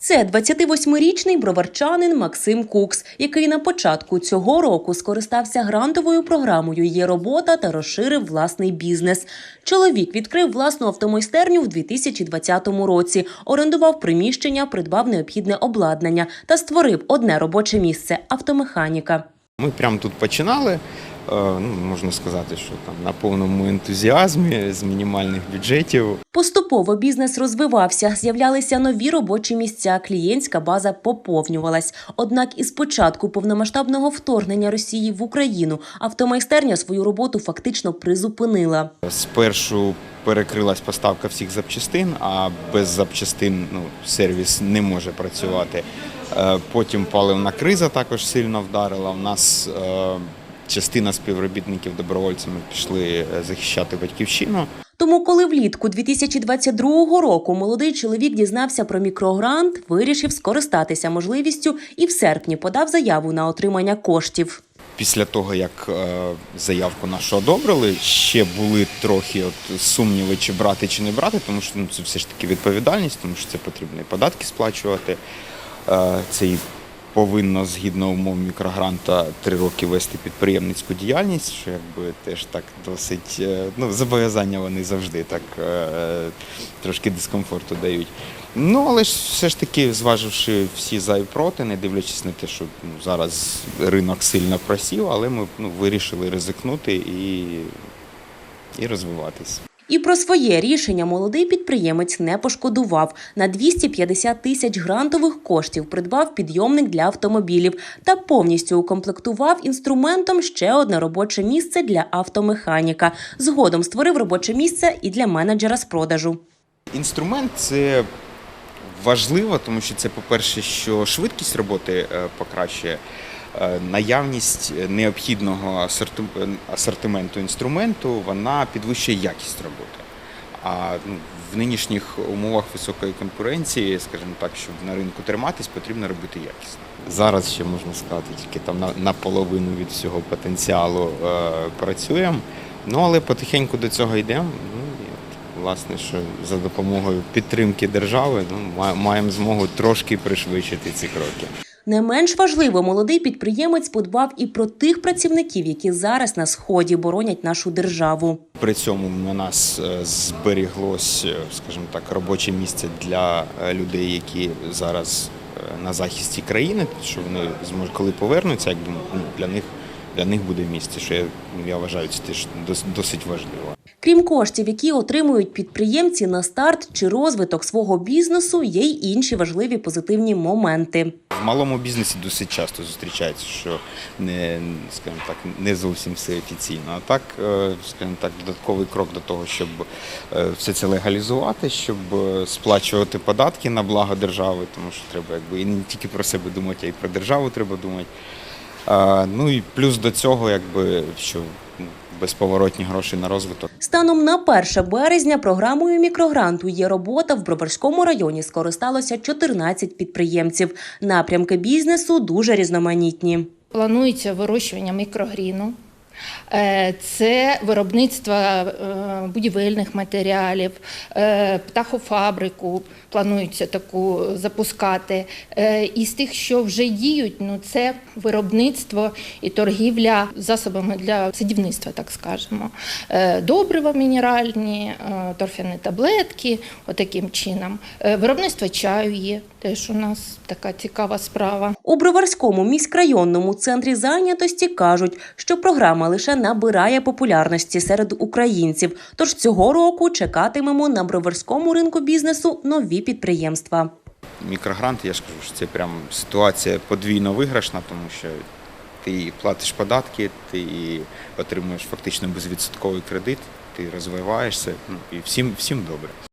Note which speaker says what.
Speaker 1: Це 28-річний броварчанин Максим Кукс, який на початку цього року скористався грантовою програмою «Є робота» та розширив власний бізнес. Чоловік відкрив власну автомайстерню в 2020 році, орендував приміщення, придбав необхідне обладнання та створив одне робоче місце автомеханіка.
Speaker 2: Ми прямо тут починали. Е, Ну, можна сказати, що там на повному ентузіазмі з мінімальних бюджетів.
Speaker 1: Поступово бізнес розвивався, з'являлися нові робочі місця, клієнтська база поповнювалась. Однак із початку повномасштабного вторгнення Росії в Україну автомайстерня свою роботу фактично призупинила.
Speaker 2: Спершу перекрилась поставка всіх запчастин, а без запчастин ну, сервіс не може працювати. Е, Потім паливна криза також сильно вдарила. У нас е, частина співробітників добровольцями пішли е, захищати батьківщину.
Speaker 1: Тому, коли влітку 2022 року молодий чоловік дізнався про мікрогрант, вирішив скористатися можливістю і в серпні подав заяву на отримання коштів.
Speaker 2: Після того, як е, заявку нашу одобрили, ще були трохи от сумніви, чи брати, чи не брати, тому що ну, це все ж таки відповідальність, тому що це потрібно і податки сплачувати. Е, це і повинно згідно умов мікрогранта три роки вести підприємницьку діяльність, що якби теж так досить е, ну, зобов'язання вони завжди так е, трошки дискомфорту дають. Ну, але ж все ж таки, зваживши всі за і проти, не дивлячись на те, що ну, зараз ринок сильно просів, але ми ну, вирішили ризикнути і, і розвиватись.
Speaker 1: І про своє рішення молодий підприємець не пошкодував. На 250 тисяч грантових коштів придбав підйомник для автомобілів та повністю укомплектував інструментом ще одне робоче місце для автомеханіка. Згодом створив робоче місце і для менеджера з продажу.
Speaker 2: Інструмент це важливо, тому що це, по-перше, що швидкість роботи е, покращує, наявність необхідного асорти- асортименту інструменту вона підвищує якість роботи. А ну, в нинішніх умовах високої конкуренції, скажімо так, щоб на ринку триматись, потрібно робити якісно. Зараз ще можна сказати, тільки там на, наполовину від всього потенціалу е, працюємо. Ну але потихеньку до цього йдемо. Ну, і от, власне, що за допомогою підтримки держави ну, ма- маємо змогу трошки пришвидшити ці кроки.
Speaker 1: Не менш важливо, молодий підприємець подбав і про тих працівників, які зараз на сході боронять нашу державу.
Speaker 2: При цьому у нас е, зберіглось, е, скажімо так, робоче місце для е, людей, які зараз на захисті країни, що вони зможуть, коли повернуться, якби ну, для них для них буде місце, що я, я вважаю, це теж досить важливо.
Speaker 1: Крім коштів, які отримують підприємці на старт чи розвиток свого бізнесу, є й інші важливі позитивні моменти.
Speaker 2: В малому бізнесі досить часто зустрічається, що не, скажімо так, не зовсім все офіційно. А так, е, скажімо так, додатковий крок до того, щоб е, все це легалізувати, щоб е, сплачувати податки на благо держави, тому що треба якби і не тільки про себе думати, а й про державу треба думати. Ну і плюс до цього, якби що безповоротні гроші на розвиток.
Speaker 1: Станом на 1 березня програмою мікрогранту є робота в Броварському районі. Скористалося 14 підприємців. Напрямки бізнесу дуже різноманітні.
Speaker 3: Планується вирощування мікрогріну. Е, Це виробництво е, будівельних матеріалів, е, птахофабрику планується таку запускати. Із тих, що вже діють, ну це виробництво і торгівля засобами для садівництва, так скажемо. Добрива мінеральні, торфяні таблетки, отаким чином. Виробництво чаю є, теж у нас така цікава справа.
Speaker 1: У Броварському міськрайонному центрі зайнятості кажуть, що програма лише набирає популярності серед українців. Тож цього року чекатимемо на броварському ринку бізнесу нові підприємства.
Speaker 2: Мікрогрант, я ж кажу, що це прям ситуація подвійно виграшна, тому що ти платиш податки, ти отримуєш фактично безвідсотковий кредит, ти розвиваєшся, ну і всім, всім добре.